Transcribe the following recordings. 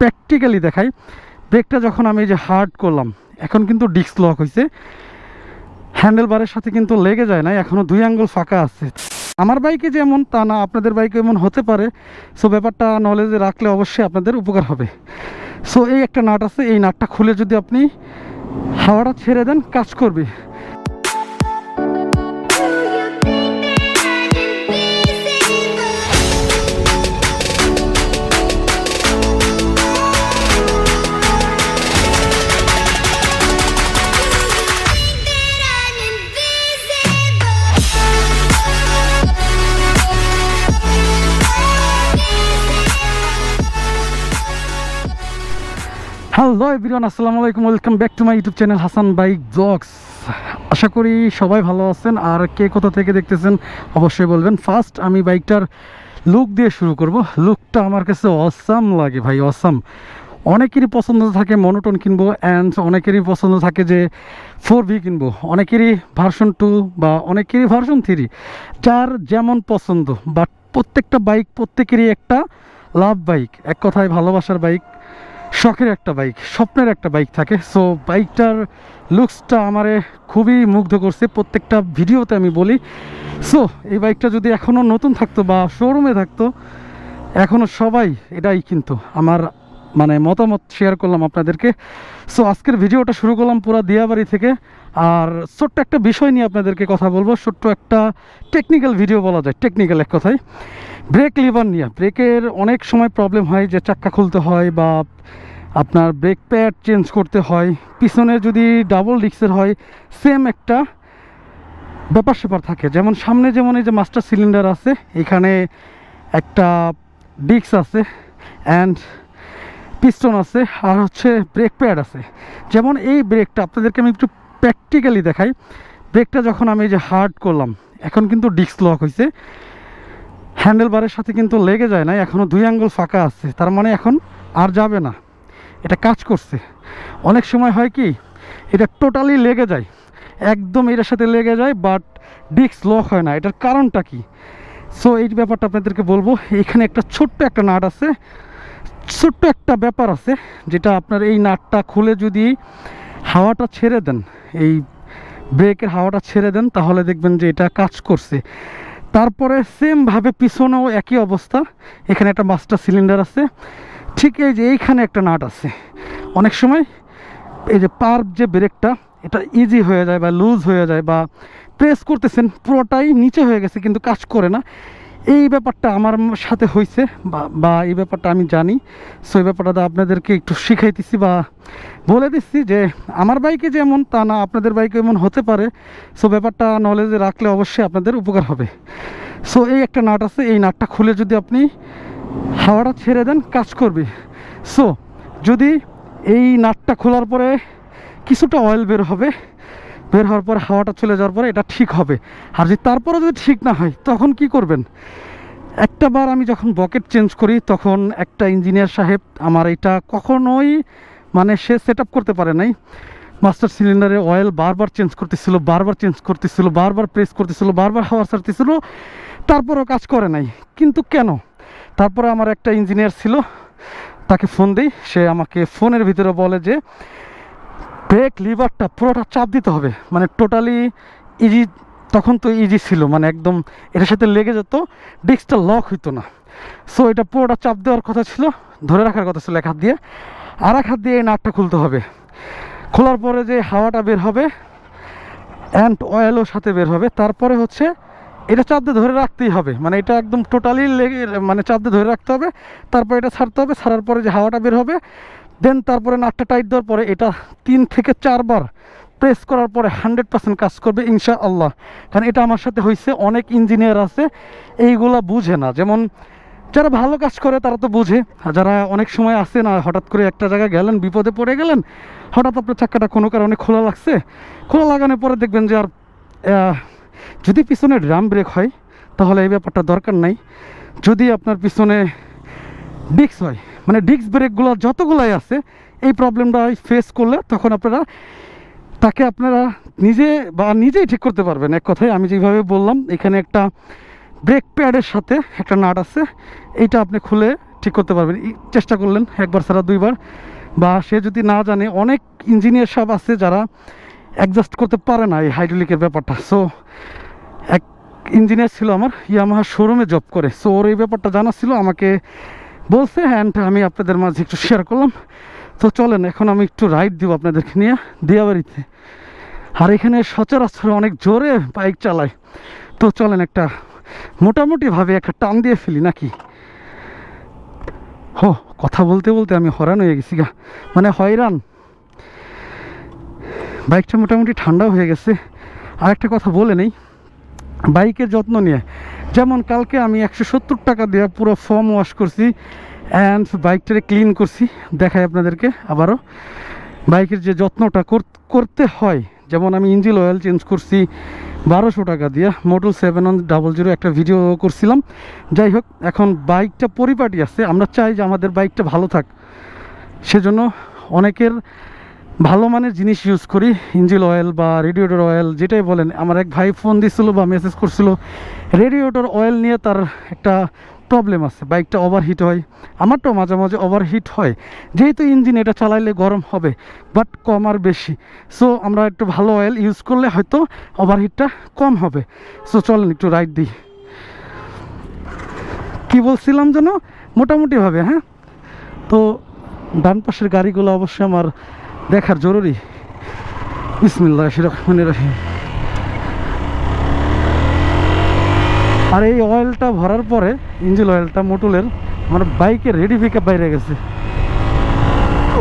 Practically দেখাই। ব্রেকটা যখন আমি যে হার্ড করলাম, এখন কিন্তু ডিস্ক লক হয়েছে হ্যান্ডেল বারের সাথে কিন্তু লেগে যায় না এখনও দুই আঙ্গুল ফাঁকা আছে। আমার বাইকে যেমন, তা না, আপনাদের বাইকে এমন হতে পারে। সো ব্যাপারটা নলেজে রাখলে অবশ্যই আপনাদের উপকার হবে। সো এই একটা নাট আছে, এই নাটটা খুলে যদি আপনি হাওয়াটা ছেড়ে দেন, কাজ করবে। হ্যালো এভরিওয়ান, আসসালামু আলাইকুম, welcome back to my YouTube channel Hasan bike vlogs. আশা করি সবাই ভালো আছেন, আর কে কোথা থেকে দেখতেছেন অবশ্যই বলবেন। ফার্স্ট আমি বাইকটার লুক দিয়ে শুরু করব। লুকটা আমার কাছে অসাম লাগে ভাই অসাম অনেকেরই পছন্দ থাকে মনোটন কিনবো অ্যান্ড অনেকেরই পছন্দ থাকে যে ফোর ভি কিনবো। অনেকেরই ভার্সন টু বা অনেকেরই ভার্সন থ্রি যার যেমন পছন্দ বাট প্রত্যেকটা বাইক প্রত্যেকেরই একটা লাভ বাইক এক কথায় ভালোবাসার বাইক শখের একটা বাইক স্বপ্নের একটা বাইক থাকে। সো বাইকটার লুকসটা আমারে খুবই মুগ্ধ করছে। প্রত্যেকটা ভিডিওতে আমি বলি। সো এই বাইকটা যদি এখনও নতুন থাকতো বা শোরুমে থাকতো এখনও সবাই এটাই কিন্তু। আমার মানে মতামত শেয়ার করলাম আপনাদেরকে। সো আজকের ভিডিওটা শুরু করলাম পুরো দিয়াবাড়ি থেকে। আর ছোট্ট একটা বিষয় নিয়ে আপনাদেরকে কথা বলব। ছোট্ট একটা টেকনিক্যাল ভিডিও বলা যায় টেকনিক্যাল এক কথায়। ব্রেক লিভার নিয়ে। ব্রেকের অনেক সময় প্রবলেম হয় যে চাক্কা খুলতে হয় বা আপনার ব্রেক প্যাড চেঞ্জ করতে হয়। পিছনে যদি ডাবল ডিক্সের হয় সেম একটা ব্যাপার স্যাপার থাকে। যেমন সামনে যেমন এই যে মাস্টার সিলিন্ডার আছে, এখানে একটা ডিক্স আছে। অ্যান্ড পিস্টন আছে আর হচ্ছে ব্রেক প্যাড আছে। যেমন এই ব্রেকটা আপনাদেরকে আমি একটু প্র্যাকটিক্যালি দেখাই। ব্রেকটা যখন আমি যে হার্ড করলাম, এখন কিন্তু ডিস্ক লক হয়েছে হ্যান্ডেল বারের সাথে কিন্তু লেগে যায় না এখনও দুই আঙ্গুল ফাঁকা আছে। তার মানে এখন আর যাবে না। এটা কাজ করছে। অনেক সময় হয় কি, এটা টোটালি লেগে যায়। একদম এটার সাথে লেগে যায় বাট ডিস্ক লক হয় না। এটার কারণটা কি? সো এই ব্যাপারটা আপনাদেরকে বলব। এখানে একটা ছোট্ট একটা নাট আছে। ছোট্ট একটা ব্যাপার আছে, যেটা আপনার এই নাটটা খুলে যদি হাওয়াটা ছেড়ে দেন, এই ব্রেকের হাওয়াটা ছেড়ে দেন, তাহলে দেখবেন যে এটা কাজ করছে। তারপরে সেমভাবে পিছনেও একই অবস্থা, এখানে একটা মাস্টার সিলিন্ডার আছে, ঠিক এই যে এইখানে একটা নাট আছে। অনেক সময় এই যে পার যে ব্রেকটা এটা ইজি হয়ে যায় বা লুজ হয়ে যায় বা প্রেস করতেছেন, পুরোটাই নিচে হয়ে গেছে, কিন্তু কাজ করে না। এই ব্যাপারটা আমার সাথে হয়েছে বা এই ব্যাপারটা আমি জানি। সো এই ব্যাপারটা আপনাদেরকে একটু শিখাইতেছি বা বলে দিচ্ছি যে আমার বাইকে যেমন, তা না আপনাদের বাইকে এমন হতে পারে। সো ব্যাপারটা নলেজে রাখলে অবশ্যই আপনাদের উপকার হবে। সো এই একটা নাট আছে, এই নাটটা খুলে যদি আপনি হাওয়াটা ছেড়ে দেন, কাজ করবে। সো যদি এই নাটটা খোলার পরে কিছুটা অয়েল বের হবে বের হওয়ার পর হাওয়াটা চলে যাওয়ার পরে এটা ঠিক হবে। আর যদি তারপরে যদি ঠিক না হয়, তখন কি করবেন? একটা বার আমি যখন বকেট চেঞ্জ করি, তখন একটা ইঞ্জিনিয়ার সাহেব আমার এটা কখনোই মানে সে সেট করতে পারে নাই। মাস্টার সিলিন্ডারে অয়েল বারবার চেঞ্জ করতেছিল, বারবার চেঞ্জ করতেছিল, বারবার প্রেস করতেছিল, বারবার হাওয়া ছাড়তেছিল, তারপরেও কাজ করে নাই। কিন্তু কেন? তারপরে আমার একটা ইঞ্জিনিয়ার ছিল, তাকে ফোন দিই, সে আমাকে ফোনের ভিতরে বলে যে ব্রেক লিভারটা পুরোটা চাপ দিতে হবে। মানে টোটালি ইজি তখন তো ইজি ছিল মানে একদম এটার সাথে লেগে যেত ডিস্কটা লক হইতো না। সো এটা পুরোটা চাপ দেওয়ার কথা ছিল, ধরে রাখার কথা ছিল এক হাত দিয়ে। আর এক হাত দিয়ে এই নাটটা খুলতে হবে। খোলার পরে যে হাওয়াটা বের হবে অ্যান্ড অয়েলও সাথে বের হবে, তারপরে হচ্ছে এটা চাপ দিয়ে ধরে রাখতেই হবে। মানে এটা একদম টোটালি লেগে মানে চাপ দিয়ে ধরে রাখতে হবে, তারপর এটা ছাড়তে হবে, ছাড়ার পরে যে হাওয়াটা বের হবে দেন তারপরে নাটটা টাইট দেওয়ার পরে এটা তিন থেকে চারবার প্রেস করার পরে হান্ড্রেড পার্সেন্ট কাজ করবে ইনশা আল্লাহ কারণ এটা আমার সাথে হয়েছে অনেক ইঞ্জিনিয়ার আছে, এইগুলা বুঝে না। যেমন যারা ভালো কাজ করে, তারা তো বুঝে। আর যারা অনেক সময় আসে না, হঠাৎ করে একটা জায়গায় গেলেন, বিপদে পড়ে গেলেন, হঠাৎ আপনার চাক্কাটা কোনো কারণে খোলা লাগছে। খোলা লাগানোর পরে দেখবেন যে আর যদি পিছনে ড্রাম ব্রেক হয়, তাহলে এই ব্যাপারটা দরকার নাই। যদি আপনার পিছনে ডিস্ক হয় মানে ডিস্ক ব্রেকগুলো যতগুলাই আছে, এই প্রবলেমটা ফেস করলে তখন আপনারা তাকে আপনারা নিজে বা নিজেই ঠিক করতে পারবেন। এক কথায় আমি যেভাবে বললাম, এখানে একটা ব্রেক প্যাডের সাথে একটা নাট আছে, এইটা আপনি খুলে ঠিক করতে পারবেন। চেষ্টা করলেন একবার ছাড়া দুইবার, বা সে যদি না জানে, অনেক ইঞ্জিনিয়ার সব আছে যারা অ্যাডজাস্ট করতে পারে না এই হাইড্রোলিকের ব্যাপারটা। সো এক ইঞ্জিনিয়ার ছিল আমার, ইয়ামাহা শোরুমে জব করে। সো ওর এই ব্যাপারটা জানা ছিল, আমাকে বলছে অ্যান্ড আমি আপনাদের মাঝে একটু শেয়ার করলাম। তো চলেন, এখন আমি একটু রাইড দিব আপনাদেরকে নিয়ে, দিয়াবাড়িতে। আর এখানে সচরাচর অনেক জোরে বাইক চালায়। তো চলেন, একটা মোটামুটিভাবে একটা টান দিয়ে ফেলি নাকি? হো, কথা বলতে বলতে আমি হরান হয়ে গেছি গা। মানে হয়রান। বাইকটা মোটামুটি ঠান্ডা হয়ে গেছে। আর একটা কথা বলে নেই। বাইকের যত্ন নিয়ে। যেমন কালকে আমি একশো সত্তর টাকা দিয়ে পুরো ফর্ম ওয়াশ করছি অ্যান্ড বাইকটারে ক্লিন করছি, দেখাই আপনাদেরকে আবারও। বাইকের যে যত্নটা করতে হয়, যেমন আমি ইঞ্জিন অয়েল চেঞ্জ করছি বারোশো টাকা দিয়ে model seven one double zero একটা ভিডিও করছিলাম। যাই হোক, এখন বাইকটা পরিপাটি আছে, আমরা চাই যে আমাদের বাইকটা ভালো থাক। সেজন্য অনেকের ভালো মানের জিনিস ইউজ করি ইঞ্জিন অয়েল বা রেডিয়েটর অয়েল যেটাই বলেন। আমার এক ভাই ফোন দিছিল বা মেসেজ করছিল রেডিয়েটর অয়েল নিয়ে তার একটা প্রবলেম আছে বাইকটা ওভারহিট হয়। আমারটাও মাঝে মাঝে ওভারহিট হয়। যেহেতু ইঞ্জিন এটা চালাইলে গরম হবে বাট কম আর বেশি। সো আমরা একটু ভালো অয়েল ইউজ করলে হয়তো ওভারহিটটা কম হবে। সো চলেন একটু রাইড দিই। কি বলছিলাম যেন? মোটামুটিভাবে হ্যাঁ? তো, ডান পাশের গাড়িগুলো অবশ্যই আমার দেখার জরুরি। বিসমিল্লাহ রহমানির রহিম। আর এই অয়েলটা ভরার পরে, ইঞ্জিন অয়েলটা মোটুলের আমার বাইকের রেডি পিকআপ বাইরে গেছে।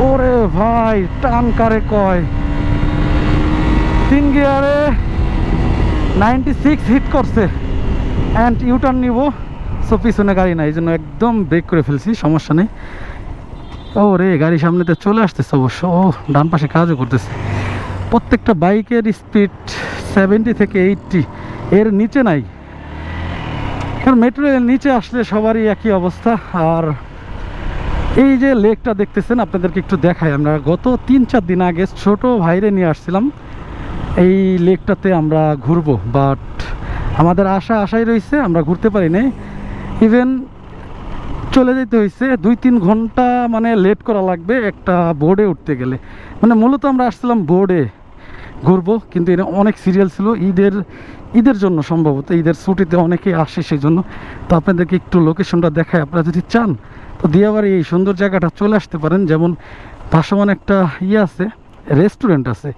ওরে ভাই, টান কারে কয়? তিন গিয়ারে নাইনটি সিক্স হিট করছে। অ্যান্ড ইউটার্ন নিব। সো পিছনে গাড়ি নাই, এই জন্য একদম ব্রেক করে ফেলছি, সমস্যা নেই। ও রে গাড়ি সামনেতে চলে আসতেছে অবশ্য। ও, ডান পাশে কাজও করতেছে। প্রত্যেকটা বাইকের স্পিড সেভেন্টি থেকে এইটটি এর নিচে নাই। কারণ মেট্রো রেলের নিচে আসলে সবারই একই অবস্থা। আর এই যে লেকটা দেখতেছেন, আপনাদেরকে একটু দেখাই। আমরা গত তিন চার দিন আগে ছোট ভাইরে নিয়ে আসছিলাম। এই লেকটাতে আমরা ঘুরবো। বাট আমাদের আশা আশাই রয়েছে, আমরা ঘুরতে পারি নাই। ইভেন চলে যেতে হয়েছে দুই তিন ঘণ্টা মানে লেট করা লাগবে একটা বোর্ডে উঠতে গেলে। মানে মূলত আমরা আসছিলাম বোর্ডে ঘুরবো, কিন্তু এটা অনেক সিরিয়াল ছিল। ঈদের ঈদের জন্য সম্ভবত, ঈদের ছুটিতে অনেকেই আসে সেই জন্য তো আপনাদেরকে একটু লোকেশনটা দেখায় আপনারা যদি চান, তো দিয়াবাড়ি এই সুন্দর জায়গাটা চলে আসতে পারেন। যেমন ভাসমান একটা ইয়ে আছে রেস্টুরেন্ট আছে।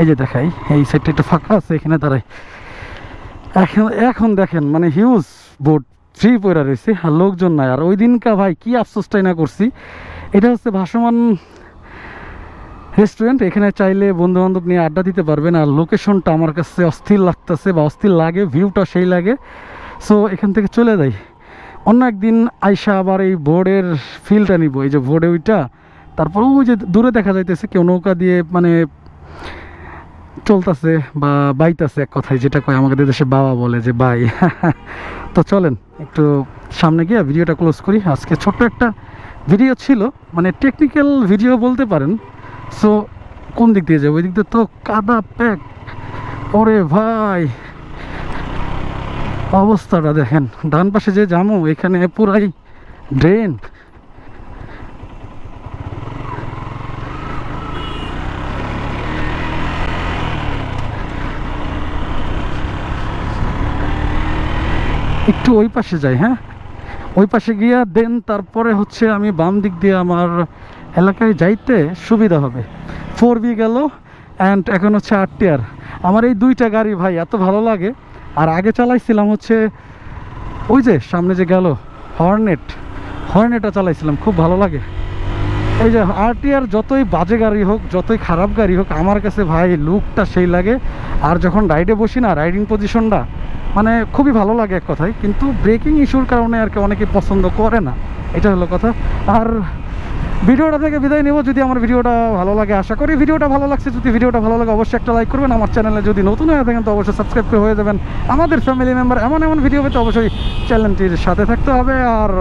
এই যে দেখাই, এই সাইডটা একটু ফাঁকা আছে এখানে দাঁড়াই। এখন এখন দেখেন মানে হিউজ বোর্ড ফ্রি পড়া রয়েছে আর লোকজন নাই। আর ওই দিনকা ভাই কি আফসোসটাই না করছি? এটা হচ্ছে ভাসমান রেস্টুরেন্ট এখানে চাইলে বন্ধু বান্ধব নিয়ে আড্ডা দিতে পারবেন, আর লোকেশনটা আমার কাছে অস্থির লাগতেছে বা অস্থির লাগে ভিউটা সেই লাগে। সো এখান থেকে চলে যাই। অন্য একদিন আইসা আবার এই বোর্ডের ফিলটা নিব, এই যে বোর্ডে ওইটা। তারপর ওই যে দূরে দেখা যাইতেছে, কেউ নৌকা দিয়ে মানে চলতেছে বা বাইতাছে এক কথায়, যেটা কয় আমাদের দেশে বাবা বলে যে বাই। তো চলেন, একটু সামনে গিয়ে ভিডিওটা ক্লোজ করি। আজকে ছোট্ট একটা ভিডিও ছিল মানে টেকনিক্যাল ভিডিও বলতে পারেন। সো কোন দিক দিয়ে যাব? ওই দিক দিয়ে তো কাদা প্যাক। ওরে ভাই, অবস্থাটা দেখেন, ডান পাশে যে জামু, এখানে পুরাই ড্রেন একটু ওই পাশে যাই হ্যাঁ? ওই পাশে গিয়া দেন তারপরে হচ্ছে আমি বাম দিক দিয়ে আমার এলাকায় যাইতে সুবিধা হবে। ফোর বি গেল অ্যান্ড এখন হচ্ছে আট টিয়ার। আমার এই দুইটা গাড়ি ভাই এত ভালো লাগে। আর আগে চালাইছিলাম হচ্ছে ওই যে সামনে যে গেল হর্নেট হর্নেটটা চালাইছিলাম, খুব ভালো লাগে। এই যে আরটিআর যতই বাজে গাড়ি হোক, যতই খারাপ গাড়ি হোক, আমার কাছে ভাই লুকটা সেই লাগে। আর যখন রাইডে বসি না রাইডিং পজিশনটা মানে খুবই ভালো লাগে এক কথায়, কিন্তু ব্রেকিং ইস্যুর কারণে আর কি অনেকে পছন্দ করে না। এটা হলো কথা। আর ভিডিওটা থেকে বিদায় নেব। যদি আমার ভিডিওটা ভালো লাগে, আশা করি ভিডিওটা ভালো লাগছে। যদি ভিডিওটা ভালো লাগে, অবশ্যই একটা লাইক করবেন। আমার চ্যানেলে যদি নতুন হয়ে থাকেন, তো অবশ্যই সাবস্ক্রাইব করে হয়ে যাবেন। আমাদের ফ্যামিলি মেম্বার এমন এমন ভিডিও পেতে অবশ্যই চ্যানেলটির সাথে থাকতে হবে। আর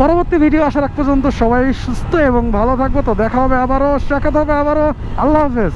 পরবর্তী ভিডিও আসার আগ পর্যন্ত সবাই সুস্থ এবং ভালো থাকব। তো দেখা হবে আবারও, সাক্ষাৎ হবে আবারও। আল্লাহ হাফেজ।